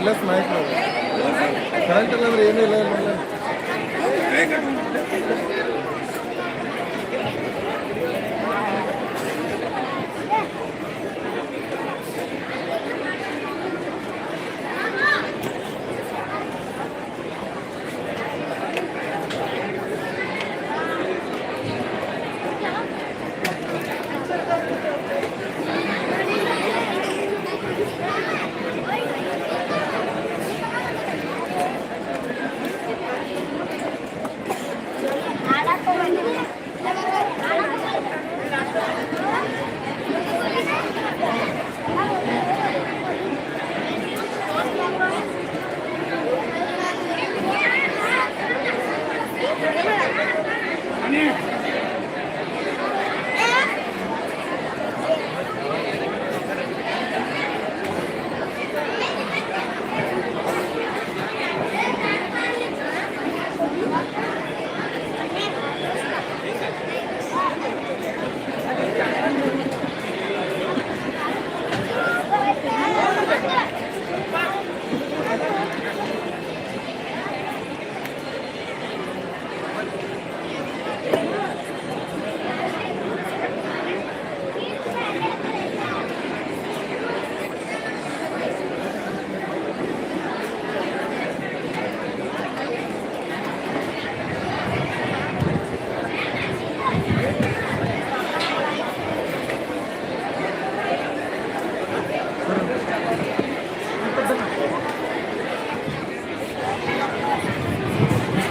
ವರ್ಲೆಸ್ mic ನಾವು current ಇಲ್ಲಾಂದ್ರೆ ಏನೂ ಇಲ್ಲ Yani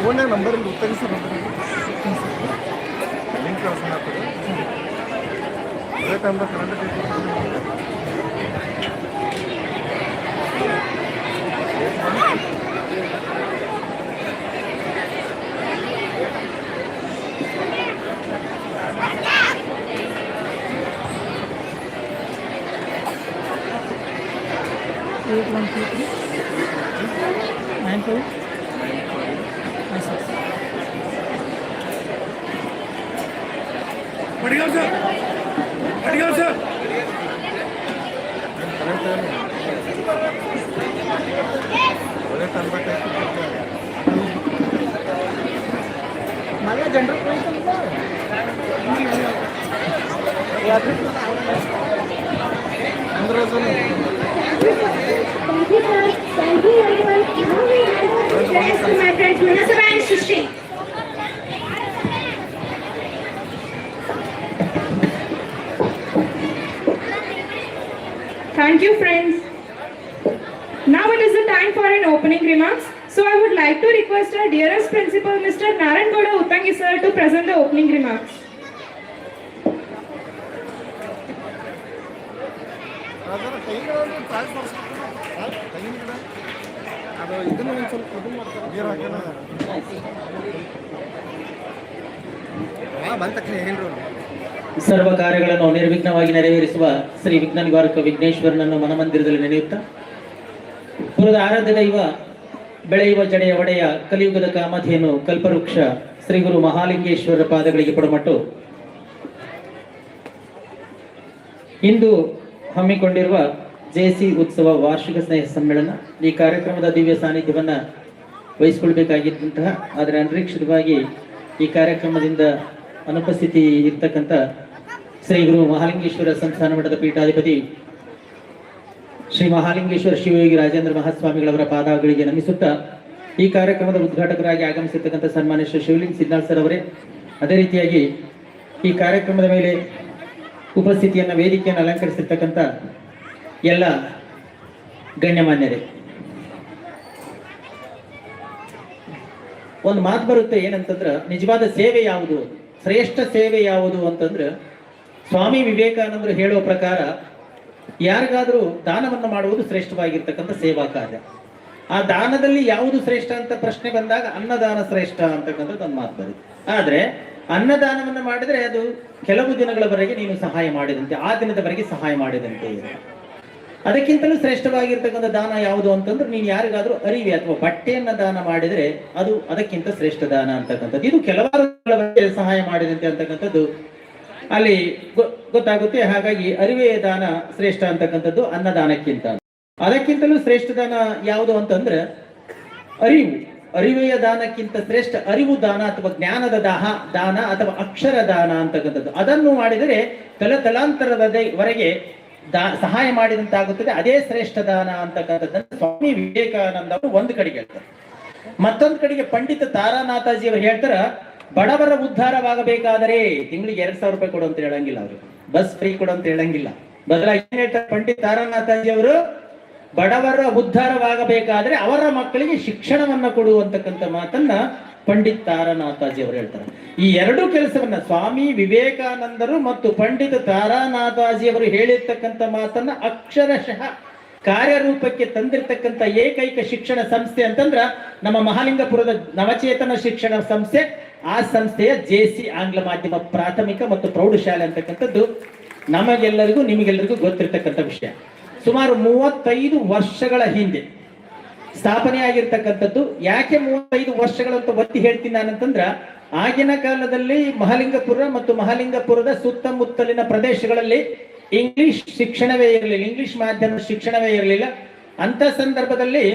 ತಗೊಂಡೆ ನಂಬರ್ ಗೊತ್ತಾಗಿ ಸರ್ ಲಿಂಕ್ ಕಳ್ಸೋಣ ಅದೇ ಟೈಮ್ದಾಗ current Eight one two three nine two. Patgaon sir Patgaon sir मला जनरल पंधरा जण Thank you, everyone. Congratulations, my friends. Minister and Sushi. Thank you, friends. Now it is the time for an opening remarks. So I would like to request our dearest principal, Mr. Naran Goda Uttangi sir, to present the opening remarks. ಸರ್ವ ಕಾರ್ಯಗಳನ್ನು ನಿರ್ವಿಘ್ನವಾಗಿ ನೆರವೇರಿಸುವ ಶ್ರೀ ವಿಘ್ನ ನಿವಾರಕ ವಿಘ್ನೇಶ್ವರನನ್ನು ಮನಮಂದಿರದಲ್ಲಿ ನೆನೆಯುತ್ತಾ, ಪುರದ ಆರಾಧ್ಯ ದೈವ ಬೆಳೆಯುವ ಜಡೆಯ ಒಡೆಯ ಕಲಿಯುಗದ ಕಾಮಧೇನು ಕಲ್ಪವೃಕ್ಷ ಶ್ರೀ ಗುರು ಮಹಾಲಿಂಗೇಶ್ವರ ಪಾದಗಳಿಗೆ ಪಡಮಟ್ಟು. ಇಂದು ಹಮ್ಮಿಕೊಂಡಿರುವ ಜೆಸಿ ಉತ್ಸವ ವಾರ್ಷಿಕ ಸ್ನೇಹ ಸಮ್ಮೇಳನ ಈ ಕಾರ್ಯಕ್ರಮದ ದಿವ್ಯ ಸಾನ್ನಿಧ್ಯವನ್ನು ವಹಿಸಿಕೊಳ್ಬೇಕಾಗಿದ್ದಂತಹ, ಆದರೆ ಅನಿರೀಕ್ಷಿತವಾಗಿ ಈ ಕಾರ್ಯಕ್ರಮದಿಂದ ಅನುಪಸ್ಥಿತಿ ಇರ್ತಕ್ಕಂಥ ಶ್ರೀ ಗುರು ಮಹಾಲಿಂಗೇಶ್ವರ ಸಂಸ್ಥಾನ ಮಠದ ಪೀಠಾಧಿಪತಿ ಶ್ರೀ ಮಹಾಲಿಂಗೇಶ್ವರ ಶಿವಯೋಗಿ ರಾಜೇಂದ್ರ ಮಹಾಸ್ವಾಮಿಗಳವರ ಪಾದಗಳಿಗೆ ನಮಿಸುತ್ತಾ ಈ ಕಾರ್ಯಕ್ರಮದ ಉದ್ಘಾಟಕರಾಗಿ ಆಗಮಿಸಿರ್ತಕ್ಕಂಥ ಸನ್ಮಾನ್ಯ ಶ್ರೀ ಶಿವಲಿಂಗ್ ಸಿದ್ನಾಳ್ ಸರ್ ಅವರೇ, ಅದೇ ರೀತಿಯಾಗಿ ಈ ಕಾರ್ಯಕ್ರಮದ ಮೇಲೆ ಉಪಸ್ಥಿತಿಯನ್ನು, ವೇದಿಕೆಯನ್ನು ಅಲಂಕರಿಸಿರ್ತಕ್ಕಂಥ ಎಲ್ಲ ಗಣ್ಯಮಾನ್ಯರೇ. ಒಂದು ಮಾತು ಬರುತ್ತೆ ಏನಂತಂದ್ರೆ, ನಿಜವಾದ ಸೇವೆ ಯಾವುದು? ಶ್ರೇಷ್ಠ ಸೇವೆ ಯಾವುದು ಅಂತಂದ್ರೆ ಸ್ವಾಮಿ ವಿವೇಕಾನಂದರು ಹೇಳುವ ಪ್ರಕಾರ ಯಾರಿಗಾದ್ರೂ ದಾನವನ್ನು ಮಾಡುವುದು ಶ್ರೇಷ್ಠವಾಗಿರ್ತಕ್ಕಂಥ ಸೇವಾ ಕಾರ್ಯ. ಆ ದಾನದಲ್ಲಿ ಯಾವುದು ಶ್ರೇಷ್ಠ ಅಂತ ಪ್ರಶ್ನೆ ಬಂದಾಗ ಅನ್ನದಾನ ಶ್ರೇಷ್ಠ ಅಂತಕ್ಕಂಥದ್ದು ಒಂದು ಮಾತು ಬರುತ್ತೆ. ಆದ್ರೆ ಅನ್ನದಾನವನ್ನು ಮಾಡಿದ್ರೆ ಅದು ಕೆಲವು ದಿನಗಳವರೆಗೆ ನೀನು ಸಹಾಯ ಮಾಡಿದಂತೆ, ಆ ದಿನದವರೆಗೆ ಸಹಾಯ ಮಾಡಿದಂತೆ ಅದಕ್ಕಿಂತಲೂ ಶ್ರೇಷ್ಠವಾಗಿರ್ತಕ್ಕಂಥ ದಾನ ಯಾವುದು ಅಂತಂದ್ರೆ ನೀನು ಯಾರಿಗಾದ್ರೂ ಅರಿವಿ ಅಥವಾ ಬಟ್ಟೆಯನ್ನ ದಾನ ಮಾಡಿದ್ರೆ ಅದು ಅದಕ್ಕಿಂತ ಶ್ರೇಷ್ಠ ದಾನ ಅಂತಕ್ಕಂಥದ್ದು. ಇದು ಕೆಲವಾರು ಸಹಾಯ ಮಾಡಿದಂತೆ ಅಂತಕ್ಕಂಥದ್ದು. ಅಲ್ಲಿ ಗೊತ್ತಾಗುತ್ತೆ ಹಾಗಾಗಿ ಅರಿವೆಯ ದಾನ ಶ್ರೇಷ್ಠ ಅಂತಕ್ಕಂಥದ್ದು ಅನ್ನದಾನಕ್ಕಿಂತ. ಅದಕ್ಕಿಂತಲೂ ಶ್ರೇಷ್ಠ ದಾನ ಯಾವುದು ಅಂತಂದ್ರೆ ಅರಿವು. ಅರಿವೆಯ ದಾನಕ್ಕಿಂತ ಶ್ರೇಷ್ಠ ಅರಿವು ದಾನ ಅಥವಾ ಜ್ಞಾನದ ದಾಹ, ದಾನ ಅಥವಾ ಅಕ್ಷರ ದಾನ ಅಂತಕ್ಕಂಥದ್ದು. ಅದನ್ನು ಮಾಡಿದರೆ ತಲ ತಲಾಂತರದವರೆಗೆ ದಾ ಸಹಾಯ ಮಾಡಿದಂತಾಗುತ್ತದೆ. ಅದೇ ಶ್ರೇಷ್ಠ ದಾನ ಅಂತಕ್ಕಂಥದ್ದನ್ನು ಸ್ವಾಮಿ ವಿವೇಕಾನಂದ ಅವರು ಒಂದು ಕಡೆಗೆ ಹೇಳ್ತಾರೆ. ಮತ್ತೊಂದು ಕಡೆಗೆ ಪಂಡಿತ ತಾರಾನಾಥಾಜಿ ಅವರು ಹೇಳ್ತಾರ, ಬಡವರ ಉದ್ಧಾರವಾಗಬೇಕಾದರೆ ತಿಂಗಳಿಗೆ ಎರಡ್ ಸಾವಿರ ರೂಪಾಯಿ ಕೊಡು ಅಂತ ಹೇಳಂಗಿಲ್ಲ ಅವರು. ಬಸ್ ಫ್ರೀ ಕೊಡು ಅಂತ ಹೇಳಂಗಿಲ್ಲ. ಬದಲಾಗಿ ಏನ್ ಹೇಳ್ತಾರೆ ಪಂಡಿತ್ ತಾರಾನಾಥಾಜಿ ಅವರು, ಬಡವರ ಉದ್ಧಾರವಾಗಬೇಕಾದ್ರೆ ಅವರ ಮಕ್ಕಳಿಗೆ ಶಿಕ್ಷಣವನ್ನ ಕೊಡುವಂತಕ್ಕಂಥ ಮಾತನ್ನ ಪಂಡಿತ್ ತಾರಾನಾಥಾಜಿ ಅವರು ಹೇಳ್ತಾರೆ. ಈ ಎರಡು ಕೆಲಸವನ್ನ ಸ್ವಾಮಿ ವಿವೇಕಾನಂದರು ಮತ್ತು ಪಂಡಿತ ತಾರಾನಾಥಾಜಿ ಅವರು ಹೇಳಿರ್ತಕ್ಕಂಥ ಮಾತನ್ನ ಅಕ್ಷರಶಃ ಕಾರ್ಯರೂಪಕ್ಕೆ ತಂದಿರತಕ್ಕಂಥ ಏಕೈಕ ಶಿಕ್ಷಣ ಸಂಸ್ಥೆ ಅಂತಂದ್ರ ನಮ್ಮ ಮಹಾಲಿಂಗಪುರದ ನವಚೇತನ ಶಿಕ್ಷಣ ಸಂಸ್ಥೆ, ಆ ಸಂಸ್ಥೆಯ ಜೆಸಿ ಆಂಗ್ಲ ಮಾಧ್ಯಮ ಪ್ರಾಥಮಿಕ ಮತ್ತು ಪ್ರೌಢಶಾಲೆ ಅಂತಕ್ಕಂಥದ್ದು ನಮಗೆಲ್ಲರಿಗೂ ನಿಮಗೆಲ್ಲರಿಗೂ ಗೊತ್ತಿರ್ತಕ್ಕಂಥ ವಿಷಯ. ಸುಮಾರು ಮೂವತ್ತೈದು ವರ್ಷಗಳ ಹಿಂದೆ ಸ್ಥಾಪನೆ ಆಗಿರ್ತಕ್ಕಂಥದ್ದು ಯಾಕೆ ಮೂವತ್ತೈದು ವರ್ಷಗಳಂತ ಒತ್ತಿ ಹೇಳ್ತೀನಿ ನಾನಂತಂದ್ರ, ಆಗಿನ ಕಾಲದಲ್ಲಿ ಮಹಾಲಿಂಗಪುರ ಮತ್ತು ಮಹಾಲಿಂಗಪುರದ ಸುತ್ತಮುತ್ತಲಿನ ಪ್ರದೇಶಗಳಲ್ಲಿ ಇಂಗ್ಲಿಷ್ ಶಿಕ್ಷಣವೇ ಇರಲಿಲ್ಲ, ಇಂಗ್ಲಿಷ್ ಮಾಧ್ಯಮ ಶಿಕ್ಷಣವೇ ಇರಲಿಲ್ಲ. ಅಂತ ಸಂದರ್ಭದಲ್ಲಿ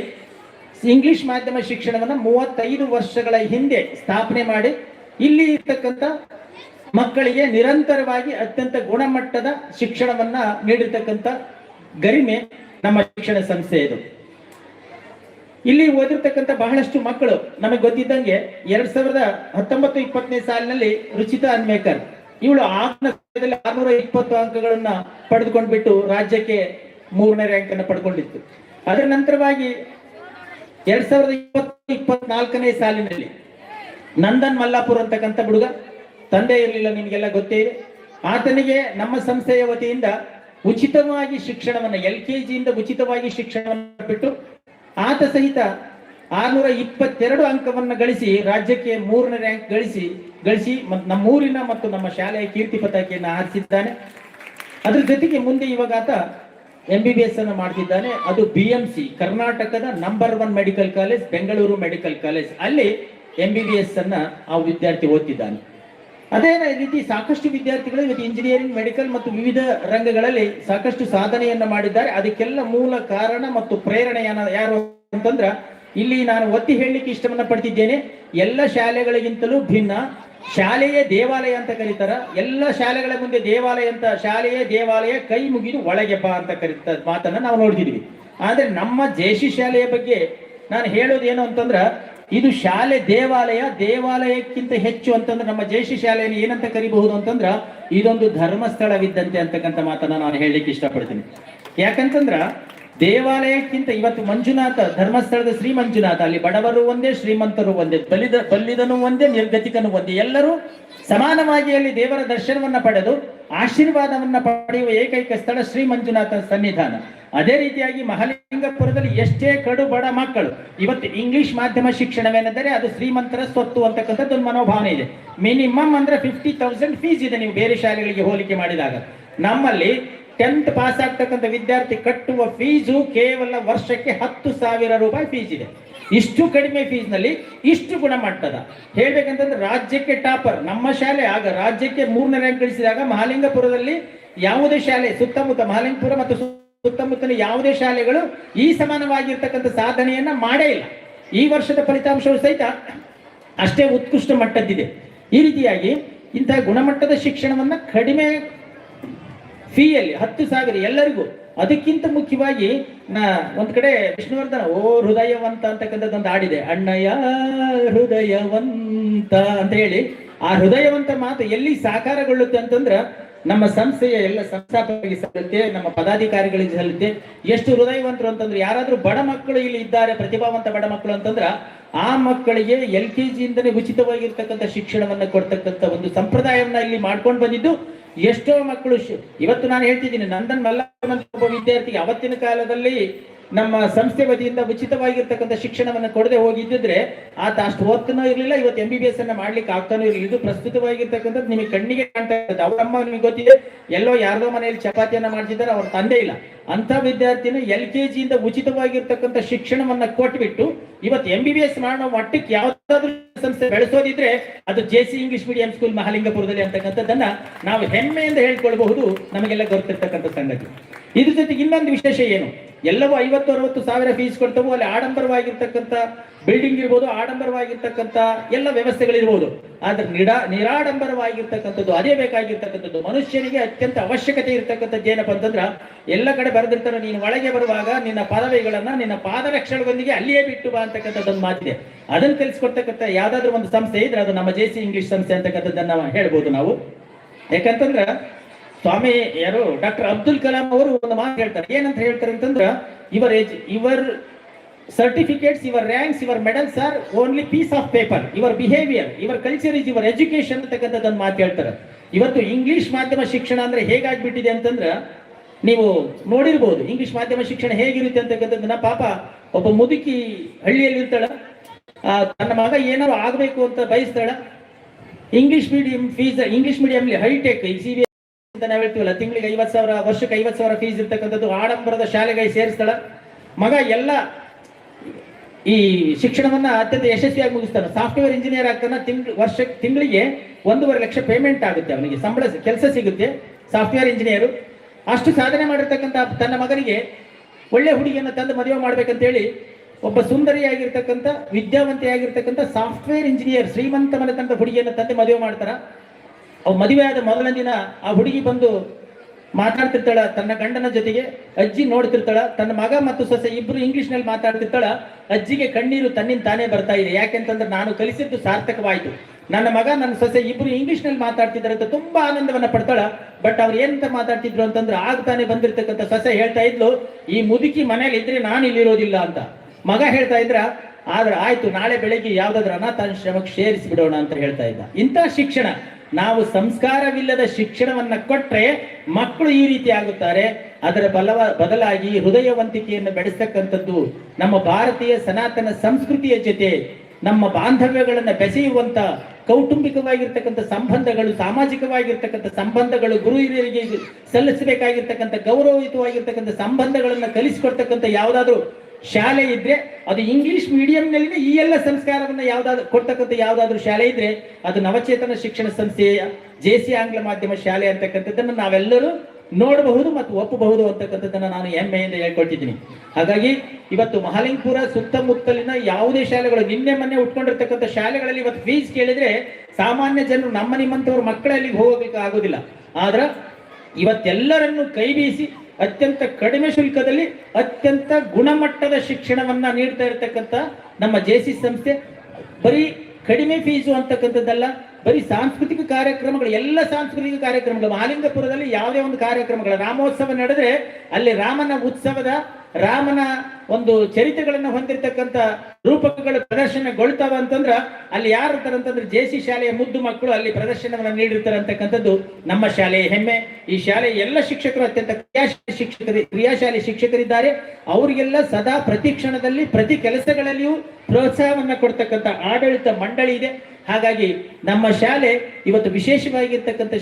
ಇಂಗ್ಲಿಷ್ ಮಾಧ್ಯಮ ಶಿಕ್ಷಣವನ್ನ ಮೂವತ್ತೈದು ವರ್ಷಗಳ ಹಿಂದೆ ಸ್ಥಾಪನೆ ಮಾಡಿ, ಇಲ್ಲಿ ಇರ್ತಕ್ಕಂಥ ಮಕ್ಕಳಿಗೆ ನಿರಂತರವಾಗಿ ಅತ್ಯಂತ ಗುಣಮಟ್ಟದ ಶಿಕ್ಷಣವನ್ನ ನೀಡಿರ್ತಕ್ಕಂಥ ಗರಿಮೆ ನಮ್ಮ ಶಿಕ್ಷಣ ಸಂಸ್ಥೆ ಇದು. ಇಲ್ಲಿ ಓದಿರ್ತಕ್ಕಂಥ ಬಹಳಷ್ಟು ಮಕ್ಕಳು, ನಮಗೆ ಗೊತ್ತಿದ್ದಂಗೆ ಎರಡ್ ಸಾವಿರದ ಹತ್ತೊಂಬತ್ತು ಇಪ್ಪತ್ತನೇ ಸಾಲಿನಲ್ಲಿ ರುಚಿತಾ ಅನ್ಮೇಕರ್. ಇವಳು ಆಗಿನ ಸಮಯದಲ್ಲಿ ಆರ್ನೂರ ಇಪ್ಪತ್ತು ಅಂಕಗಳನ್ನ ಪಡೆದುಕೊಂಡ್ಬಿಟ್ಟು ರಾಜ್ಯಕ್ಕೆ ಮೂರನೇ ರ್ಯಾಂಕ್ ಅನ್ನು ಪಡ್ಕೊಂಡಿತ್ತು. ಅದರ ನಂತರವಾಗಿ ಎರಡ್ ಸಾವಿರದ ಇಪ್ಪತ್ತು, ಇಪ್ಪತ್ನಾಲ್ಕನೇ ಸಾಲಿನಲ್ಲಿ ನಂದನ್ ಮಲ್ಲಾಪುರ್ ಅಂತಕ್ಕಂಥ ಹುಡುಗ, ತಂದೆ ಇರಲಿಲ್ಲ ನಿಮಗೆಲ್ಲ ಗೊತ್ತೇ ಆತನಿಗೆ ನಮ್ಮ ಸಂಸ್ಥೆಯ ವತಿಯಿಂದ ಉಚಿತವಾಗಿ ಶಿಕ್ಷಣವನ್ನ, ಎಲ್ ಕೆ ಜಿಯಿಂದ ಉಚಿತವಾಗಿ ಶಿಕ್ಷಣವನ್ನು ಬಿಟ್ಟು ಆತ ಸಹಿತ ಆರ್ನೂರ ಇಪ್ಪತ್ತೆರಡು ಅಂಕವನ್ನು ಗಳಿಸಿ ರಾಜ್ಯಕ್ಕೆ ಮೂರನೇ ರ್ಯಾಂಕ್ ಗಳಿಸಿ ಗಳಿಸಿ ನಮ್ಮೂರಿನ ಮತ್ತು ನಮ್ಮ ಶಾಲೆಯ ಕೀರ್ತಿ ಪತಾಕೆಯನ್ನು ಆರಿಸಿದ್ದಾನೆ ಅದ್ರ ಜೊತೆಗೆ ಮುಂದೆ ಇವಾಗ ಆತ ಎಂ ಬಿ ಬಿ ಎಸ್ ಅನ್ನು ಮಾಡ್ತಿದ್ದಾನೆ. ಅದು ಬಿ ಎಂ ಸಿ ಕರ್ನಾಟಕದ number one medical college Bengaluru medical college ಅಲ್ಲಿ ಎಂ ಬಿ ಬಿ ಎಸ್ ಅನ್ನ ಆ ವಿದ್ಯಾರ್ಥಿ ಓದ್ತಿದ್ದಾನೆ. ಅದೇ ರೀತಿ ಸಾಕಷ್ಟು ವಿದ್ಯಾರ್ಥಿಗಳು ಇವತ್ತು ಇಂಜಿನಿಯರಿಂಗ್ ಮೆಡಿಕಲ್ ಮತ್ತು ವಿವಿಧ ರಂಗಗಳಲ್ಲಿ ಸಾಕಷ್ಟು ಸಾಧನೆಯನ್ನ ಮಾಡಿದ್ದಾರೆ. ಅದಕ್ಕೆಲ್ಲ ಮೂಲ ಕಾರಣ ಮತ್ತು ಪ್ರೇರಣೆಯನ್ನ ಯಾರು ಅಂತಂದ್ರ ಇಲ್ಲಿ ನಾನು ಒತ್ತಿ ಹೇಳಲಿಕ್ಕೆ ಇಷ್ಟವನ್ನ ಪಡ್ತಿದ್ದೇನೆ. ಎಲ್ಲ ಶಾಲೆಗಳಿಗಿಂತಲೂ ಭಿನ್ನ. ಶಾಲೆಯೇ ದೇವಾಲಯ ಅಂತ ಕರೀತಾರ. ಎಲ್ಲ ಶಾಲೆಗಳ ಮುಂದೆ ದೇವಾಲಯ ಅಂತ, ಶಾಲೆಯೇ ದೇವಾಲಯ, ಕೈ ಮುಗಿದು ಒಳಗೆ ಬಾ ಅಂತ ಕರೀತ, ಮಾತನ್ನ ನಾವು ನೋಡ್ತಿದ್ವಿ. ಆದ್ರೆ ನಮ್ಮ ಜೇಸಿ ಶಾಲೆಯ ಬಗ್ಗೆ ನಾನು ಹೇಳೋದು ಏನು ಅಂತಂದ್ರ ಇದು ಶಾಲೆ ದೇವಾಲಯ, ದೇವಾಲಯಕ್ಕಿಂತ ಹೆಚ್ಚು ಅಂತಂದ್ರೆ ನಮ್ಮ ಜೇಷಿ ಶಾಲೆಯನ್ನು ಏನಂತ ಕರಿಬಹುದು ಅಂತಂದ್ರ ಇದೊಂದು ಧರ್ಮಸ್ಥಳವಿದ್ದಂತೆ ಅಂತಕ್ಕಂಥ ಮಾತನ್ನ ನಾನು ಹೇಳಲಿಕ್ಕೆ ಇಷ್ಟಪಡ್ತೀನಿ. ಯಾಕಂತಂದ್ರ ದೇವಾಲಯಕ್ಕಿಂತ ಇವತ್ತು ಮಂಜುನಾಥ ಧರ್ಮಸ್ಥಳದ ಶ್ರೀ ಮಂಜುನಾಥ, ಅಲ್ಲಿ ಬಡವರು ಒಂದೇ, ಶ್ರೀಮಂತರು ಒಂದೇ, ಬಲಿದ, ಬಲ್ಲಿದನು ಒಂದೇ, ನಿರ್ಗತಿಕನು ಒಂದೇ. ಎಲ್ಲರೂ ಸಮಾನವಾಗಿ ಅಲ್ಲಿ ದೇವರ ದರ್ಶನವನ್ನ ಪಡೆದು ಆಶೀರ್ವಾದವನ್ನ ಪಡೆಯುವ ಏಕೈಕ ಸ್ಥಳ ಶ್ರೀ ಮಂಜುನಾಥ ಸನ್ನಿಧಾನ. ಅದೇ ರೀತಿಯಾಗಿ ಮಹಾಲಿಂಗಪುರದಲ್ಲಿ ಎಷ್ಟೇ ಕಡು ಬಡ ಮಕ್ಕಳು, ಇವತ್ತು ಇಂಗ್ಲಿಷ್ ಮಾಧ್ಯಮ ಶಿಕ್ಷಣವೇನೆಂದರೆ ಅದು ಶ್ರೀಮಂತರ ಸ್ವತ್ತು ಅಂತಕ್ಕಂಥದ್ದು ಒಂದು ಮನೋಭಾವನೆ ಇದೆ. ಮಿನಿಮಮ್ ಅಂದ್ರೆ ಫಿಫ್ಟಿ ತೌಸಂಡ್ ಫೀಸ್ ಇದೆ, ನೀವು ಬೇರೆ ಶಾಲೆಗಳಿಗೆ ಹೋಲಿಕೆ ಮಾಡಿದಾಗ. ನಮ್ಮಲ್ಲಿ ಟೆಂತ್ ಪಾಸ್ ಆಗ್ತಕ್ಕಂಥ ವಿದ್ಯಾರ್ಥಿ ಕಟ್ಟುವ ಫೀಸು ಕೇವಲ ವರ್ಷಕ್ಕೆ ಹತ್ತು ಸಾವಿರ ರೂಪಾಯಿ ಫೀಸ್ ಇದೆ. ಇಷ್ಟು ಕಡಿಮೆ ಫೀಸ್ನಲ್ಲಿ ಇಷ್ಟು ಗುಣಮಟ್ಟದ ಹೇಳ್ಬೇಕಂತಂದ್ರೆ ರಾಜ್ಯಕ್ಕೆ ಟಾಪರ್, ನಮ್ಮ ಶಾಲೆ ಆಗ ರಾಜ್ಯಕ್ಕೆ ಮೂರನೇ ರ್ಯಾಂಕ್ ಗಳಿಸಿದಾಗ ಮಹಾಲಿಂಗಪುರದಲ್ಲಿ ಯಾವುದೇ ಶಾಲೆ, ಸುತ್ತಮುತ್ತ ಮಹಾಲಿಂಗಪುರ ಮತ್ತು ಸುತ್ತಮುತ್ತಲ ಯಾವುದೇ ಶಾಲೆಗಳು ಈ ಸಮಾನವಾಗಿರ್ತಕ್ಕಂಥ ಸಾಧನೆಯನ್ನ ಮಾಡೇ ಇಲ್ಲ. ಈ ವರ್ಷದ ಫಲಿತಾಂಶವು ಸಹಿತ ಅಷ್ಟೇ ಉತ್ಕೃಷ್ಟ ಮಟ್ಟದ್ದಿದೆ. ಈ ರೀತಿಯಾಗಿ ಇಂತಹ ಗುಣಮಟ್ಟದ ಶಿಕ್ಷಣವನ್ನ ಕಡಿಮೆ ಫೀಯಲ್ಲಿ ಹತ್ತು ಸಾವಿರ ಎಲ್ಲರಿಗೂ. ಅದಕ್ಕಿಂತ ಮುಖ್ಯವಾಗಿ ನಾ ಒಂದ್ ಕಡೆ ವಿಷ್ಣುವರ್ಧನ, ಓ ಹೃದಯವಂತ ಅಂತಕ್ಕಂಥದ್ದೊಂದು ಹಾಡಿದೆ. ಅಣ್ಣಯ್ಯ, ಹೃದಯವಂತ ಅಂತ ಹೇಳಿ, ಆ ಹೃದಯವಂತ ಮಾತು ಎಲ್ಲಿ ಸಾಕಾರಗೊಳ್ಳುತ್ತೆ ಅಂತಂದ್ರ, ನಮ್ಮ ಸಂಸ್ಥೆಯ ಎಲ್ಲ ಸಂಸ್ಥಾಪಕರಿಗೆ ಸಲ್ಲುತ್ತೆ, ನಮ್ಮ ಪದಾಧಿಕಾರಿಗಳಿಗೆ ಸಲ್ಲುತ್ತೆ. ಎಷ್ಟು ಹೃದಯವಂತರು ಅಂತಂದ್ರೆ, ಯಾರಾದ್ರೂ ಬಡ ಮಕ್ಕಳು ಇಲ್ಲಿ ಇದ್ದಾರೆ, ಪ್ರತಿಭಾವಂತ ಬಡ ಮಕ್ಕಳು ಅಂತಂದ್ರ, ಆ ಮಕ್ಕಳಿಗೆ ಎಲ್ ಕೆ ಜಿಯಿಂದಲೇ ಉಚಿತವಾಗಿರ್ತಕ್ಕಂಥ ಶಿಕ್ಷಣವನ್ನ ಕೊಡ್ತಕ್ಕಂಥ ಒಂದು ಸಂಪ್ರದಾಯವನ್ನ ಇಲ್ಲಿ ಮಾಡ್ಕೊಂಡು ಬಂದಿದ್ದು ಎಷ್ಟೋ ಮಕ್ಕಳು ಇವತ್ತು ನಾನು ಹೇಳ್ತಿದ್ದೀನಿ ನಂದನ್ ಅಂತ ಒಬ್ಬ ವಿದ್ಯಾರ್ಥಿಗೆ ಅವತ್ತಿನ ಕಾಲದಲ್ಲಿ ನಮ್ಮ ಸಂಸ್ಥೆ ವತಿಯಿಂದ ಉಚಿತವಾಗಿರ್ತಕ್ಕಂಥ ಶಿಕ್ಷಣವನ್ನು ಕೊಡದೆ ಹೋಗಿದ್ದಿದ್ರೆ ಆತ ಅಷ್ಟು ಓದ್ತಾನೂ ಇರಲಿಲ್ಲ, ಇವತ್ತು ಎಂ ಬಿ ಬಿ ಎಸ್ ಅನ್ನ ಮಾಡ್ಲಿಕ್ಕೆ ಆಗ್ತಾನೂ ಇರಲಿಲ್ಲ. ಇದು ಪ್ರಸ್ತುತವಾಗಿರ್ತಕ್ಕಂಥದ್ದು ನಿಮಗೆ ಕಣ್ಣಿಗೆ ಕಾಣ್ತಾ ಇರ್ತದೆ. ಅವ್ರ ಅಮ್ಮ ನಿಮಗೆ ಗೊತ್ತಿದೆ, ಎಲ್ಲೋ ಯಾರದೋ ಮನೆಯಲ್ಲಿ ಚಪಾತಿಯನ್ನ ಮಾಡ್ತಿದ್ದಾರೆ, ಅವ್ರ ತಂದೆ ಇಲ್ಲ. ಅಂತ ವಿದ್ಯಾರ್ಥಿನ ಎಲ್ ಕೆ ಜಿಯಿಂದ ಉಚಿತವಾಗಿರ್ತಕ್ಕಂಥ ಶಿಕ್ಷಣವನ್ನ ಕೊಟ್ಬಿಟ್ಟು ಇವತ್ತು ಎಂ ಬಿ ಬಿ ಎಸ್ ಮಾಡೋ ಮಟ್ಟಕ್ಕೆ ಯಾವ್ದಾದ್ರು ಸಂಸ್ಥೆ ಬೆಳೆಸೋದಿದ್ರೆ ಅದು J C English medium school ಮಹಾಲಿಂಗಪುರದಲ್ಲಿ ಅಂತಕ್ಕಂಥದ್ದನ್ನ ನಾವು ಹೆಮ್ಮೆಯಿಂದ ಹೇಳ್ಕೊಳ್ಬಹುದು, ನಮಗೆಲ್ಲ ಗೊತ್ತಿರ್ತಕ್ಕಂಥ ಸಂಗತಿ. ಇದ್ರ ಜೊತೆಗೆ ಇನ್ನೊಂದು ವಿಶೇಷ ಏನು? ಎಲ್ಲವೂ ಐವತ್ತು, ಅರವತ್ತು ಸಾವಿರ ಫೀಸ್ ಕೊಡ್ತವು, ಅಲ್ಲಿ ಆಡಂಬರವಾಗಿರ್ತಕ್ಕಂಥ ಬಿಲ್ಡಿಂಗ್ ಇರ್ಬೋದು, ಆಡಂಬರವಾಗಿರ್ತಕ್ಕಂಥ ಎಲ್ಲ ವ್ಯವಸ್ಥೆಗಳಿರ್ಬೋದು. ಆದ್ರೆ ನಿಡಾ, ನಿರಾಡಂಬರವಾಗಿರ್ತಕ್ಕಂಥದ್ದು, ಅದೇ ಬೇಕಾಗಿರ್ತಕ್ಕಂಥದ್ದು, ಮನುಷ್ಯನಿಗೆ ಅತ್ಯಂತ ಅವಶ್ಯಕತೆ ಇರ್ತಕ್ಕಂಥದ್ದು ಏನಪ್ಪ ಅಂತಂದ್ರ, ಎಲ್ಲ ಕಡೆ ಬರೆದಿರ್ತಾರೆ, ನೀನು ಒಳಗೆ ಬರುವಾಗ ನಿನ್ನ ಪದವಿಗಳನ್ನ, ನಿನ್ನ ಪಾದರಕ್ಷಣೆಗಳೊಂದಿಗೆ ಅಲ್ಲಿಯೇ ಬಿಟ್ಟು ಬಾ ಅಂತಕ್ಕಂಥದ್ದೊಂದು ಮಾತಿದೆ. ಅದನ್ನು ತಿಳಿಸ್ಕೊಡ್ತಕ್ಕಂಥ ಯಾವ್ದಾದ್ರು ಒಂದು ಸಂಸ್ಥೆ ಇದ್ರೆ ಅದು ನಮ್ಮ ಜೆ ಸಿ ಇಂಗ್ಲಿಷ್ ಸಂಸ್ಥೆ ಅಂತಕ್ಕಂಥದ್ದನ್ನ ಹೇಳ್ಬೋದು ನಾವು. ಯಾಕಂತಂದ್ರ ಸ್ವಾಮಿ ಯಾರು ಡಾಕ್ಟರ್ ಅಬ್ದುಲ್ ಕಲಾಂ ಅವರು ಒಂದು ಮಾತು ಹೇಳ್ತಾರೆ. ಏನಂತ ಹೇಳ್ತಾರೆ ಅಂತಂದ್ರ ಇವರ್ ಏಜ್ ಇವರ್ ಸರ್ಟಿಫಿಕೇಟ್ಸ್ ಇವರ್ ranks ಇವರ್ medals are only piece of paper ಇವರ್ behaviour ಇವರ್ ಕಲ್ಚರ್ ಇಸ್ ಇವರ್ ಎಜುಕೇಶನ್ ಒಂದು ಮಾತು ಹೇಳ್ತಾರೆ. ಇವತ್ತು ಇಂಗ್ಲಿಷ್ ಮಾಧ್ಯಮ ಶಿಕ್ಷಣ ಅಂದ್ರೆ ಹೇಗಾಗ್ಬಿಟ್ಟಿದೆ ಅಂತಂದ್ರ, ನೀವು ನೋಡಿರ್ಬೋದು ಇಂಗ್ಲಿಷ್ ಮಾಧ್ಯಮ ಶಿಕ್ಷಣ ಹೇಗಿರುತ್ತೆ ಅಂತಕ್ಕಂಥದ್ದನ್ನ ಪಾಪ ಒಬ್ಬ ಮುದುಕಿ ಹಳ್ಳಿಯಲ್ಲಿ ಇರ್ತಾಳ. ತನ್ನ ಮಗ ಏನಾದ್ರು ಆಗ್ಬೇಕು ಅಂತ ಬಯಸ್ತಾಳ. English medium fees English medium hi tech C B ಅಂತ ನಾವ್ ಹೇಳ್ತೀವಲ್ಲ, ತಿಂಗಳಿಗೆ ಐವತ್ ಸಾವಿರ, ವರ್ಷಕ್ಕೆ ಐವತ್ ಸಾವಿರ ಫೀಸ್ ಇರ್ತಕ್ಕಂಥದ್ದು ಆಡಂಬರದ ಶಾಲೆಗೆ ಸೇರಿಸ್ತಾಳ. ಮಗ ಎಲ್ಲ ಈ ಶಿಕ್ಷಣವನ್ನ ಅತ್ಯಂತ ಯಶಸ್ವಿಯಾಗಿ ಮುಗಿಸ್ತಾನೆ. ಸಾಫ್ಟ್ವೇರ್ ಇಂಜಿನಿಯರ್ ಆಗ್ತಾನ ತಿಂಗ್ ವರ್ಷ ತಿಂಗಳಿಗೆ ಒಂದೂವರೆ ಲಕ್ಷ ಪೇಮೆಂಟ್ ಆಗುತ್ತೆ ಅವನಿಗೆ. ಸಂಬಳ ಕೆಲಸ ಸಿಗುತ್ತೆ ಸಾಫ್ಟ್ವೇರ್ ಇಂಜಿನಿಯರ್ ಅಷ್ಟು ಸಾಧನೆ ಮಾಡಿರ್ತಕ್ಕಂಥ ತನ್ನ ಮಗನಿಗೆ ಒಳ್ಳೆ ಹುಡುಗಿಯನ್ನು ತಂದು ಮದುವೆ ಮಾಡ್ಬೇಕಂತೇಳಿ ಒಬ್ಬ ಸುಂದರಿಯಾಗಿರ್ತಕ್ಕಂಥ, ವಿದ್ಯಾವಂತೆಯಾಗಿರ್ತಕ್ಕಂಥ ಸಾಫ್ಟ್ವೇರ್ ಇಂಜಿನಿಯರ್ ಶ್ರೀಮಂತ ಮನೆತನದ ಹುಡುಗಿಯನ್ನು ತಂದು ಮದುವೆ ಮಾಡ್ತಾರ. ಅವ್ ಮದುವೆ ಆದ ಮೊದಲ ದಿನ ಆ ಹುಡುಗಿ ಬಂದು ಮಾತಾಡ್ತಿರ್ತಾಳ, ತನ್ನ ಗಂಡನ ಜೊತೆಗೆ ಅಜ್ಜಿ ನೋಡ್ತಿರ್ತಾಳ, ತನ್ನ ಮಗ ಮತ್ತು ಸೊಸೆ ಇಬ್ರು ಇಂಗ್ಲಿಷ್ನಲ್ಲಿ ಮಾತಾಡ್ತಿರ್ತಾಳ, ಅಜ್ಜಿಗೆ ಕಣ್ಣೀರು ತನ್ನಿಂದ ತಾನೇ ಬರ್ತಾ ಇದೆ. ಯಾಕೆಂತಂದ್ರೆ ನಾನು ಕಲಿಸಿದ್ದು ಸಾರ್ಥಕವಾಯಿತು. ನನ್ನ ಮಗ, ನನ್ನ ಸೊಸೆ ಇಬ್ರು ಇಂಗ್ಲಿಷ್ನಲ್ಲಿ ಮಾತಾಡ್ತಿದ್ದಾರೆ ಅಂತ ತುಂಬಾ ಆನಂದವನ್ನ ಪಡ್ತಾಳ. ಬಟ್ ಅವ್ರು ಏನಂತ ಮಾತಾಡ್ತಿದ್ರು ಅಂತಂದ್ರೆ ಆಗ ತಾನೇ ಬಂದಿರ್ತಕ್ಕಂಥ ಸೊಸೆ ಹೇಳ್ತಾ ಇದ್ಲು, ಈ ಮುದುಕಿ ಮನೇಲಿ ಇದ್ರೆ ನಾನು ಇಲ್ಲಿರೋದಿಲ್ಲ ಅಂತ. ಮಗ ಹೇಳ್ತಾ ಇದ್ರ, ಆದ್ರೆ ಆಯ್ತು, ನಾಳೆ ಬೆಳಗ್ಗೆ ಯಾವ್ದಾದ್ರು ಅನಾಥಾಶ್ರಮಕ್ಕೆ ಸೇರಿಸಿ ಬಿಡೋಣ ಅಂತ ಹೇಳ್ತಾ ಇದ್ದ. ಇಂಥ ಶಿಕ್ಷಣ ನಾವು ಸಂಸ್ಕಾರವಿಲ್ಲದ ಶಿಕ್ಷಣವನ್ನ ಕೊಟ್ರೆ ಮಕ್ಕಳು ಈ ರೀತಿ ಆಗುತ್ತಾರೆ. ಅದರ ಬಲವ, ಬದಲಾಗಿ ಹೃದಯವಂತಿಕೆಯನ್ನು ಬೆಳೆಸ್ತಕ್ಕಂಥದ್ದು ನಮ್ಮ ಭಾರತೀಯ ಸನಾತನ ಸಂಸ್ಕೃತಿಯ ಜೊತೆ ನಮ್ಮ ಬಾಂಧವ್ಯಗಳನ್ನ ಬೆಸೆಯುವಂತ ಕೌಟುಂಬಿಕವಾಗಿರ್ತಕ್ಕಂಥ ಸಂಬಂಧಗಳು, ಸಾಮಾಜಿಕವಾಗಿರ್ತಕ್ಕಂಥ ಸಂಬಂಧಗಳು, ಗುರು ಹಿರಿಯರಿಗೆ ಸಲ್ಲಿಸಬೇಕಾಗಿರ್ತಕ್ಕಂಥ ಗೌರವಯುತವಾಗಿರ್ತಕ್ಕಂಥ ಸಂಬಂಧಗಳನ್ನ ಕಲಿಸಿಕೊಡ್ತಕ್ಕಂಥ ಯಾವ್ದಾದ್ರು ಶಾಲೆ ಇದ್ರೆ ಅದು ಇಂಗ್ಲಿಷ್ ಮೀಡಿಯಂನಲ್ಲಿ ಈ ಎಲ್ಲ ಸಂಸ್ಕಾರವನ್ನ ಯಾವ್ದಾದ್ರು ಕೊಡ್ತಕ್ಕಂಥ ಯಾವ್ದಾದ್ರು ಶಾಲೆ ಇದ್ರೆ ಅದು ನವಚೇತನ ಶಿಕ್ಷಣ ಸಂಸ್ಥೆಯ ಜೆ ಸಿ ಆಂಗ್ಲ ಮಾಧ್ಯಮ ಶಾಲೆ ಅಂತಕ್ಕಂಥದ್ದನ್ನ ನಾವೆಲ್ಲರೂ ನೋಡಬಹುದು ಮತ್ತು ಒಪ್ಪಬಹುದು ಅಂತಕ್ಕಂಥದ್ದನ್ನ ನಾನು ಹೆಮ್ಮೆಯಿಂದ ಹೇಳ್ಕೊಟ್ಟಿದ್ದೀನಿ ಹಾಗಾಗಿ ಇವತ್ತು ಮಹಾಲಿಂಗಪುರ ಸುತ್ತಮುತ್ತಲಿನ ಯಾವುದೇ ಶಾಲೆಗಳು ನಿನ್ನೆ ಮೊನ್ನೆ ಉಟ್ಕೊಂಡಿರ್ತಕ್ಕಂಥ ಶಾಲೆಗಳಲ್ಲಿ ಇವತ್ತು ಫೀಸ್ ಕೇಳಿದ್ರೆ ಸಾಮಾನ್ಯ ಜನರು ನಮ್ಮ ನಿಮ್ಮಂತವ್ರ ಮಕ್ಕಳಲ್ಲಿ ಹೋಗಬೇಕಾಗೋದಿಲ್ಲ ಆಗೋದಿಲ್ಲ. ಆದ್ರ ಇವತ್ತೆಲ್ಲರನ್ನು ಕೈ ಬೀಸಿ ಅತ್ಯಂತ ಕಡಿಮೆ ಶುಲ್ಕದಲ್ಲಿ ಅತ್ಯಂತ ಗುಣಮಟ್ಟದ ಶಿಕ್ಷಣವನ್ನ ನೀಡ್ತಾ ಇರತಕ್ಕಂಥ ನಮ್ಮ ಜೆ ಸಿ ಸಂಸ್ಥೆ, ಬರೀ ಕಡಿಮೆ ಫೀಸು ಅಂತಕ್ಕಂಥದ್ದಲ್ಲ, ಬರೀ ಸಾಂಸ್ಕೃತಿಕ ಕಾರ್ಯಕ್ರಮಗಳು, ಎಲ್ಲ ಸಾಂಸ್ಕೃತಿಕ ಕಾರ್ಯಕ್ರಮಗಳು ಮಹಾಲಿಂಗಪುರದಲ್ಲಿ ಯಾವುದೇ ಒಂದು ಕಾರ್ಯಕ್ರಮಗಳು, ರಾಮೋತ್ಸವ ನಡೆದ್ರೆ ಅಲ್ಲಿ ರಾಮನ ಉತ್ಸವದ, ರಾಮನ ಒಂದು ಚರಿತ್ರೆಗಳನ್ನು ಹೊಂದಿರತಕ್ಕಂತ ರೂಪಕಗಳು ಪ್ರದರ್ಶನಗೊಳ್ತಾವ ಅಂತಂದ್ರ ಅಲ್ಲಿ ಯಾರು ಇರ್ತಾರೆ ಅಂತಂದ್ರೆ ಜೆ ಸಿ ಶಾಲೆಯ ಮುದ್ದು ಮಕ್ಕಳು ಅಲ್ಲಿ ಪ್ರದರ್ಶನವನ್ನು ನೀಡಿರ್ತಾರೆ ಅಂತಕ್ಕಂಥದ್ದು ನಮ್ಮ ಶಾಲೆಯ ಹೆಮ್ಮೆ. ಈ ಶಾಲೆಯ ಎಲ್ಲ ಶಿಕ್ಷಕರು ಅತ್ಯಂತ ಕ್ರಿಯಾಶಾಲಿ ಶಿಕ್ಷಕರು, ಕ್ರಿಯಾಶಾಲಿ ಶಿಕ್ಷಕರಿದ್ದಾರೆ. ಅವರಿಗೆಲ್ಲ ಸದಾ ಪ್ರತಿ ಕ್ಷಣದಲ್ಲಿ, ಪ್ರತಿ ಕೆಲಸಗಳಲ್ಲಿಯೂ ಪ್ರೋತ್ಸಾಹವನ್ನ ಕೊಡ್ತಕ್ಕಂಥ ಆಡಳಿತ ಮಂಡಳಿ ಇದೆ. ಹಾಗಾಗಿ ನಮ್ಮ ಶಾಲೆ ಇವತ್ತು ವಿಶೇಷವಾಗಿರ್ತಕ್ಕಂಥ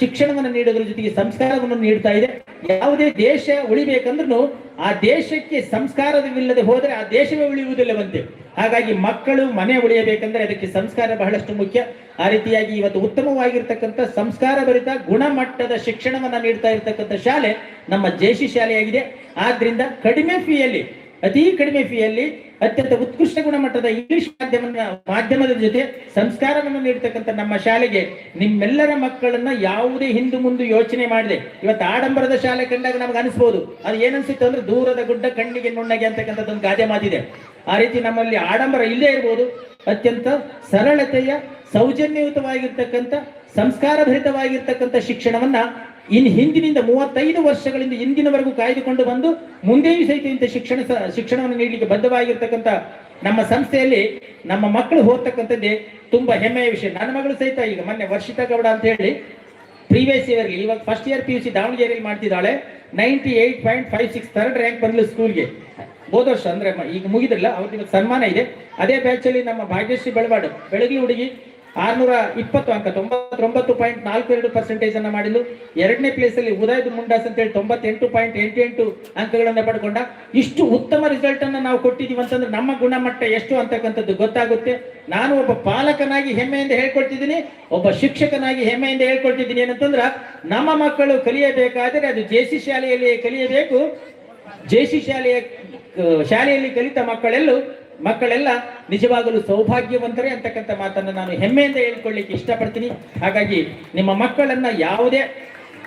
ಶಿಕ್ಷಣವನ್ನು ನೀಡೋದ್ರ ಜೊತೆಗೆ ಸಂಸ್ಕಾರವನ್ನು ನೀಡ್ತಾ ಇದೆ. ಯಾವುದೇ ದೇಶ ಉಳಿಬೇಕಂದ್ರೂ ಆ ದೇಶಕ್ಕೆ ಸಂಸ್ಕಾರವಿಲ್ಲದೆ ಹೋದರೆ ಆ ದೇಶವೇ ಉಳಿಯುವುದಿಲ್ಲವಂತೆ. ಹಾಗಾಗಿ ಮಕ್ಕಳು ಮನೆ ಉಳಿಯಬೇಕಂದ್ರೆ ಅದಕ್ಕೆ ಸಂಸ್ಕಾರ ಬಹಳಷ್ಟು ಮುಖ್ಯ. ಆ ರೀತಿಯಾಗಿ ಇವತ್ತು ಉತ್ತಮವಾಗಿರ್ತಕ್ಕಂಥ ಸಂಸ್ಕಾರ ಭರಿತ ಗುಣಮಟ್ಟದ ಶಿಕ್ಷಣವನ್ನು ನೀಡ್ತಾ ಇರತಕ್ಕಂಥ ಶಾಲೆ ನಮ್ಮ ಜೇಸಿ ಶಾಲೆಯಾಗಿದೆ. ಆದ್ರಿಂದ ಕಡಿಮೆ ಫೀಯಲ್ಲಿ ಅತಿ ಕಡಿಮೆ ಫೀಯಲ್ಲಿ ಅತ್ಯಂತ ಉತ್ಕೃಷ್ಟ ಗುಣಮಟ್ಟದ ಇಂಗ್ಲಿಷ್ ಮಾಧ್ಯಮ ಮಾಧ್ಯಮದ ಜೊತೆ ಸಂಸ್ಕಾರವನ್ನು ನೀಡತಕ್ಕಂಥ ನಮ್ಮ ಶಾಲೆಗೆ ನಿಮ್ಮೆಲ್ಲರ ಮಕ್ಕಳನ್ನ ಯಾವುದೇ ಹಿಂದು ಮುಂದೆ ಯೋಚನೆ ಮಾಡಿದೆ, ಇವತ್ತು ಆಡಂಬರದ ಶಾಲೆ ಕಂಡಾಗ ನಮ್ಗೆ ಅನಿಸ್ಬೋದು. ಅದು ಏನನ್ಸುತ್ತೆ ಅಂದ್ರೆ ದೂರದ ಗುಡ್ಡ ಕಣ್ಣಿಗೆ ನುಣ್ಣಗೆ ಅಂತಕ್ಕಂಥದ್ದೊಂದು ಗಾದೆ ಮಾತಿದೆ. ಆ ರೀತಿ ನಮ್ಮಲ್ಲಿ ಆಡಂಬರ ಇಲ್ಲೇ ಇರ್ಬೋದು. ಅತ್ಯಂತ ಸರಳತೆಯ, ಸೌಜನ್ಯಯುತವಾಗಿರ್ತಕ್ಕಂಥ, ಸಂಸ್ಕಾರಭರಿತವಾಗಿರ್ತಕ್ಕಂಥ ಶಿಕ್ಷಣವನ್ನ ಇನ್ ಹಿಂದಿನಿಂದ ಮೂವತ್ತೈದು ವರ್ಷಗಳಿಂದ ಇಂದಿನವರೆಗೂ ಕಾಯ್ದುಕೊಂಡು ಬಂದು ಮುಂದೆಯೂ ಸಹಿತ ಇಂಥ ಶಿಕ್ಷಣ ಶಿಕ್ಷಣವನ್ನು ನೀಡಲಿಕ್ಕೆ ಬದ್ಧವಾಗಿರ್ತಕ್ಕಂಥ ನಮ್ಮ ಸಂಸ್ಥೆಯಲ್ಲಿ ನಮ್ಮ ಮಕ್ಕಳು ಓದ್ತಕ್ಕಂಥದ್ದೇ ತುಂಬಾ ಹೆಮ್ಮೆಯ ವಿಷಯ. ನನ್ನ ಮಗಳು ಸಹಿತ ಈಗ ಮೊನ್ನೆ ವರ್ಷಿತಾ ಗೌಡ ಅಂತ ಹೇಳಿ ಪ್ರೀವಿಯಸ್ ಇಯರ್ ಇವಾಗ first year P U C ದಾವಣಗೆರೆಯಲ್ಲಿ ಮಾಡ್ತಿದ್ದಾಳೆ. Ninety eight point five six third rank ಬಂದ್ಲು ಸ್ಕೂಲ್ಗೆ. ಹೋದ ವರ್ಷ, ಅಂದ್ರೆ ಈಗ ಮುಗಿದಿಲ್ಲ ಅವ್ರಿಗೆ ಸನ್ಮಾನ ಇದೆ. ಅದೇ ಬ್ಯಾಚಲ್ಲಿ ನಮ್ಮ ಭಾಗ್ಯಶ್ರೀ ಬೆಳವಾಡು ಬೆಳಗಿ ಹುಡುಗಿ ಆರ್ನೂರ ಇಪ್ಪತ್ತು ಅಂಕ ತೊಂಬತ್ತೊಂಬತ್ತು ಪಾಯಿಂಟ್ ನಾಲ್ಕು ಎರಡು ಪರ್ಸೆಂಟೇಜ್ ಅನ್ನ ಮಾಡಿದ್ರು ಎರಡನೇ ಪ್ಲೇಸ್ ಅಲ್ಲಿ ಉದಯ್ ಮುಂಡಾಸ್ ಅಂತ ಹೇಳಿ ತೊಂಬತ್ತೆಂಟು ಪಾಯಿಂಟ್ ಎಂಟು ಎಂಟು ಅಂಕಗಳನ್ನ ಪಡ್ಕೊಂಡ. ಇಷ್ಟು ಉತ್ತಮ ರಿಸಲ್ಟ್ ಅನ್ನ ನಾವು ಕೊಟ್ಟಿದೀವಿ ಅಂತಂದ್ರೆ ನಮ್ಮ ಗುಣಮಟ್ಟ ಎಷ್ಟು ಅಂತಕ್ಕಂಥದ್ದು ಗೊತ್ತಾಗುತ್ತೆ. ನಾನು ಒಬ್ಬ ಪಾಲಕನಾಗಿ ಹೆಮ್ಮೆಯಿಂದ ಹೇಳ್ಕೊಳ್ತಿದ್ದೀನಿ, ಒಬ್ಬ ಶಿಕ್ಷಕನಾಗಿ ಹೆಮ್ಮೆಯಿಂದ ಹೇಳ್ಕೊಳ್ತಿದ್ದೀನಿ ಏನಂತಂದ್ರ, ನಮ್ಮ ಮಕ್ಕಳು ಕಲಿಯಬೇಕಾದರೆ ಅದು ಜೆ ಸಿ ಶಾಲೆಯಲ್ಲಿ ಕಲಿಯಬೇಕು. ಜೆ ಸಿ ಶಾಲೆಯ ಶಾಲೆಯಲ್ಲಿ ಕಲಿತ ಮಕ್ಕಳೆಲ್ಲೂ ಮಕ್ಕಳೆಲ್ಲ ನಿಜವಾಗಲೂ ಸೌಭಾಗ್ಯವಂತರೇ ಅಂತಕ್ಕಂಥ ಮಾತನ್ನು ನಾನು ಹೆಮ್ಮೆಯಿಂದ ಹೇಳ್ಕೊಳ್ಳಿಕ್ಕೆ ಇಷ್ಟಪಡ್ತೀನಿ. ಹಾಗಾಗಿ ನಿಮ್ಮ ಮಕ್ಕಳನ್ನ ಯಾವುದೇ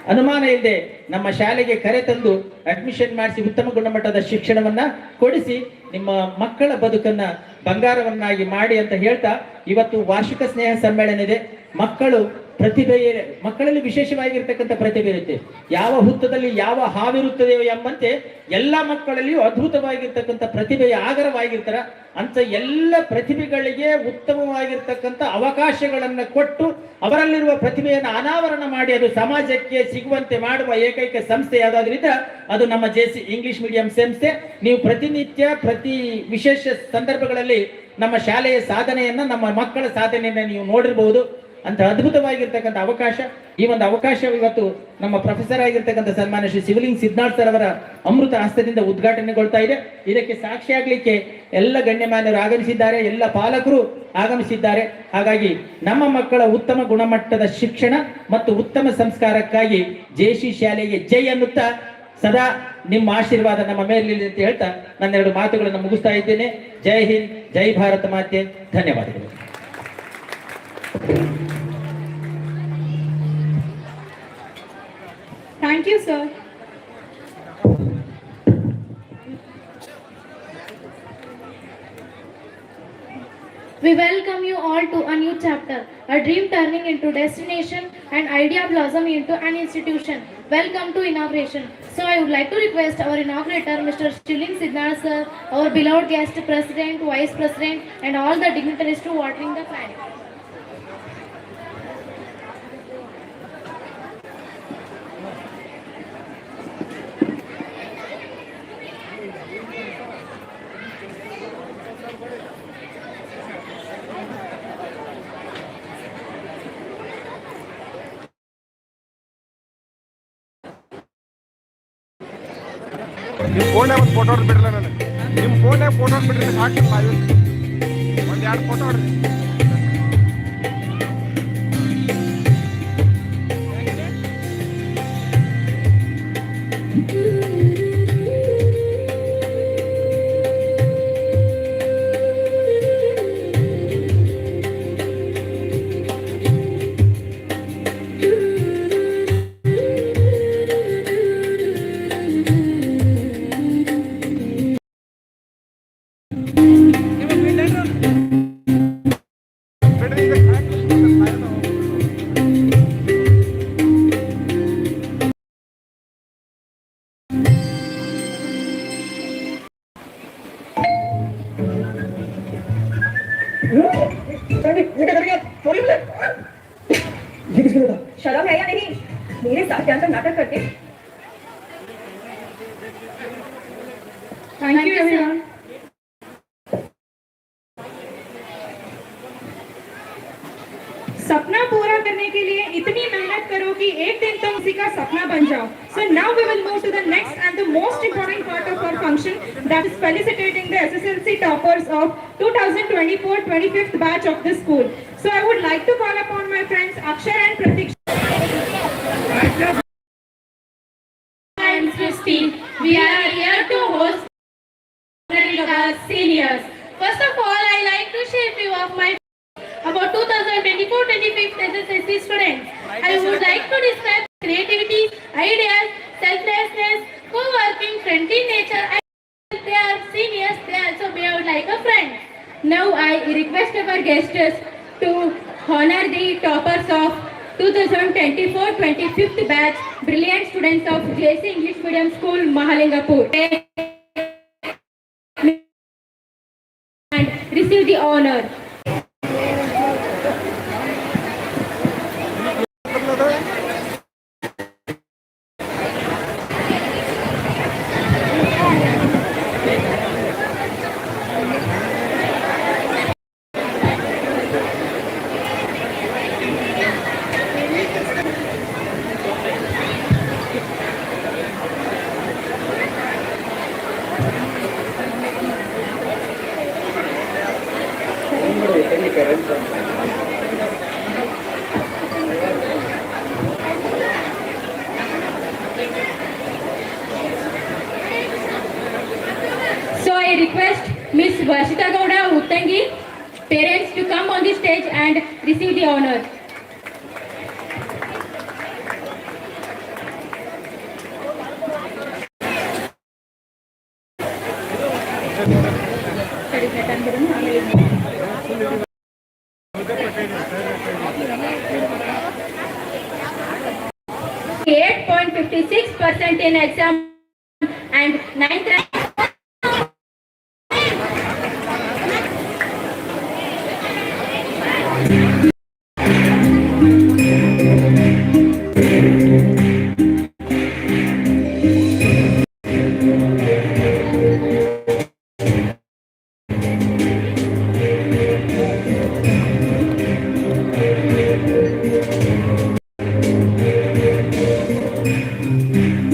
ಅನುಮಾನ ಇಲ್ಲದೆ ನಮ್ಮ ಶಾಲೆಗೆ ಕರೆ ತಂದು ಅಡ್ಮಿಷನ್ ಮಾಡಿಸಿ ಉತ್ತಮ ಗುಣಮಟ್ಟದ ಶಿಕ್ಷಣವನ್ನ ಕೊಡಿಸಿ ನಿಮ್ಮ ಮಕ್ಕಳ ಬದುಕನ್ನ ಬಂಗಾರವನ್ನಾಗಿ ಮಾಡಿ ಅಂತ ಹೇಳ್ತಾ ಇವತ್ತು ವಾರ್ಷಿಕ ಸ್ನೇಹ ಸಮ್ಮೇಳನ ಇದೆ. ಮಕ್ಕಳು ಪ್ರತಿಭೆ ಮಕ್ಕಳಲ್ಲಿ ವಿಶೇಷವಾಗಿರ್ತಕ್ಕಂಥ ಪ್ರತಿಭೆ ಇರುತ್ತೆ. ಯಾವ ಹುತ್ತದಲ್ಲಿ ಯಾವ ಹಾವಿರುತ್ತದೆಯೋ ಎಂಬಂತೆ ಎಲ್ಲ ಮಕ್ಕಳಲ್ಲಿಯೂ ಅದ್ಭುತವಾಗಿರ್ತಕ್ಕಂಥ ಪ್ರತಿಭೆಯ ಆಗರವಾಗಿರ್ತಾರ. ಅಂತ ಎಲ್ಲ ಪ್ರತಿಭೆಗಳಿಗೆ ಉತ್ತಮವಾಗಿರ್ತಕ್ಕಂಥ ಅವಕಾಶಗಳನ್ನು ಕೊಟ್ಟು ಅವರಲ್ಲಿರುವ ಪ್ರತಿಭೆಯನ್ನು ಅನಾವರಣ ಮಾಡಿ ಅದು ಸಮಾಜಕ್ಕೆ ಸಿಗುವಂತೆ ಮಾಡುವ ಏಕೈಕ ಸಂಸ್ಥೆ ಯಾವುದಾದ್ರಿಂದ ಅದು ನಮ್ಮ ಜೆ ಸಿ ಇಂಗ್ಲಿಷ್ ಮೀಡಿಯಂ ಸಂಸ್ಥೆ. ನೀವು ಪ್ರತಿನಿತ್ಯ ಪ್ರತಿ ವಿಶೇಷ ಸಂದರ್ಭಗಳಲ್ಲಿ ನಮ್ಮ ಶಾಲೆಯ ಸಾಧನೆಯನ್ನ, ನಮ್ಮ ಮಕ್ಕಳ ಸಾಧನೆಯನ್ನ ನೀವು ನೋಡಿರಬಹುದು ಅಂತ ಅದ್ಭುತವಾಗಿರ್ತಕ್ಕಂಥ ಅವಕಾಶ. ಈ ಒಂದು ಅವಕಾಶ ಇವತ್ತು ನಮ್ಮ ಪ್ರೊಫೆಸರ್ ಆಗಿರ್ತಕ್ಕಂಥ ಸನ್ಮಾನ ಶ್ರೀ ಶಿವಲಿಂಗ್ ಸಿದ್ಧಾರ್ಥ ಸರ್ ಅವರ ಅಮೃತ ಹಸ್ತದಿಂದ ಉದ್ಘಾಟನೆಗೊಳ್ತಾ ಇದೆ. ಇದಕ್ಕೆ ಸಾಕ್ಷಿಯಾಗಲಿಕ್ಕೆ ಎಲ್ಲ ಗಣ್ಯಮಾನ್ಯರು ಆಗಮಿಸಿದ್ದಾರೆ, ಎಲ್ಲ ಪಾಲಕರು ಆಗಮಿಸಿದ್ದಾರೆ. ಹಾಗಾಗಿ ನಮ್ಮ ಮಕ್ಕಳ ಉತ್ತಮ ಗುಣಮಟ್ಟದ ಶಿಕ್ಷಣ ಮತ್ತು ಉತ್ತಮ ಸಂಸ್ಕಾರಕ್ಕಾಗಿ ಜೇಸಿ ಶಾಲೆಗೆ ಜೈ ಅನ್ನುತ್ತಾ ಸದಾ ನಿಮ್ಮ ಆಶೀರ್ವಾದ ನಮ್ಮ ಮೇಲಿರಲಿ ಅಂತ ಹೇಳ್ತಾ ನನ್ನ ಎರಡು ಮಾತುಗಳನ್ನು ಮುಗಿಸ್ತಾ ಇದ್ದೇನೆ. ಜೈ ಹಿಂದ್, ಜೈ ಭಾರತ ಮಾತೆ. ಧನ್ಯವಾದಗಳು. Thank you, sir. We welcome you all to a new chapter, a dream turning into destination and idea blossoming into an institution. Welcome to inauguration. So I would like to request our inaugurator, Mr. Shilling Siddharth sir, our beloved guest president, vice president and all the dignitaries to watering the flag. Photo ಬಿಡಲ್ಲ ನನಗೆ? ನಿಮ್ಮ ಫೋನ್ಯಾಗ photo ಬಿಡ್ರಿ ಸಾಕು ಒಂದು ಎರಡು photo ಹೊಡ್ರಿ. Thank, Thank सपना पूरा करने के लिए इतनी मेहनत करो कि एक दिन तुम तो उसी का सपना बन जाओ। So now we will move to the next and the most important part of our function that is felicitating the SSLC toppers of 2024-25th batch of the school so I would like to call upon my friends Akshar and Pratiksha honor the toppers of 2024-25th batch brilliant students of JC English Medium School Mahalingapur and receive the honor. Miss Varshita Gowda Uttangi parents to come on the stage and receive the honor. Eight point fifty-six percent in exam and ninth Mm-hmm.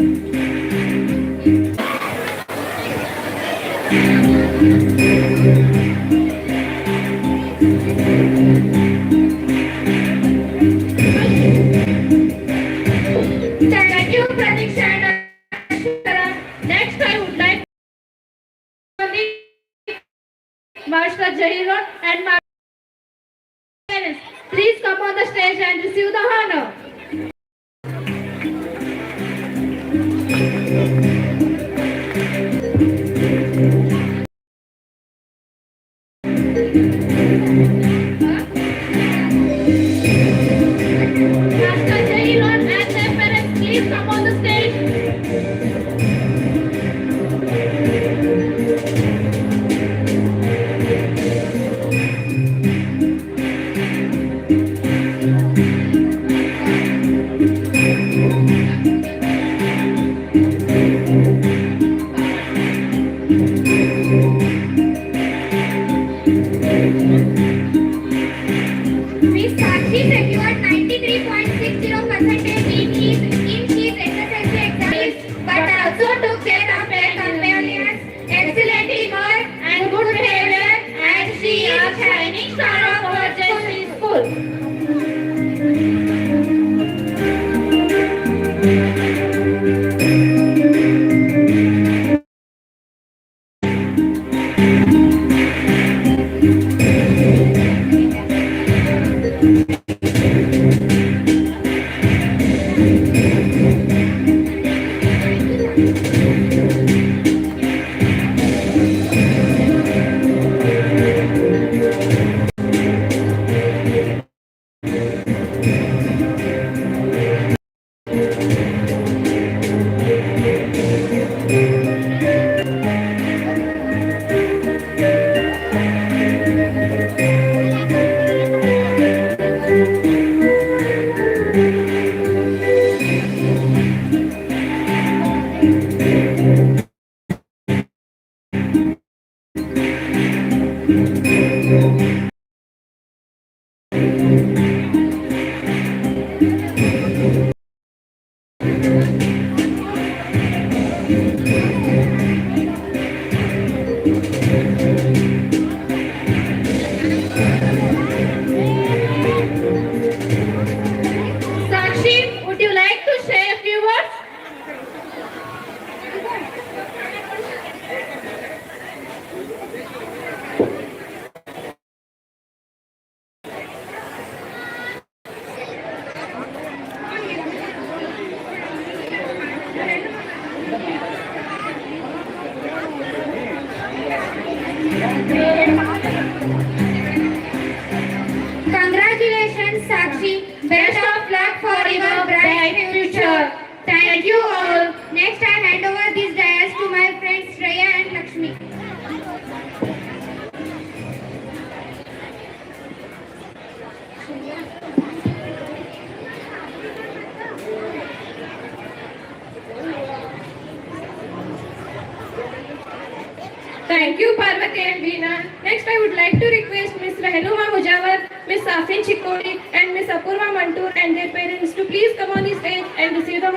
Miss Safin Chikori and Miss Apurva Mantur and their parents to please come on the stage and receive the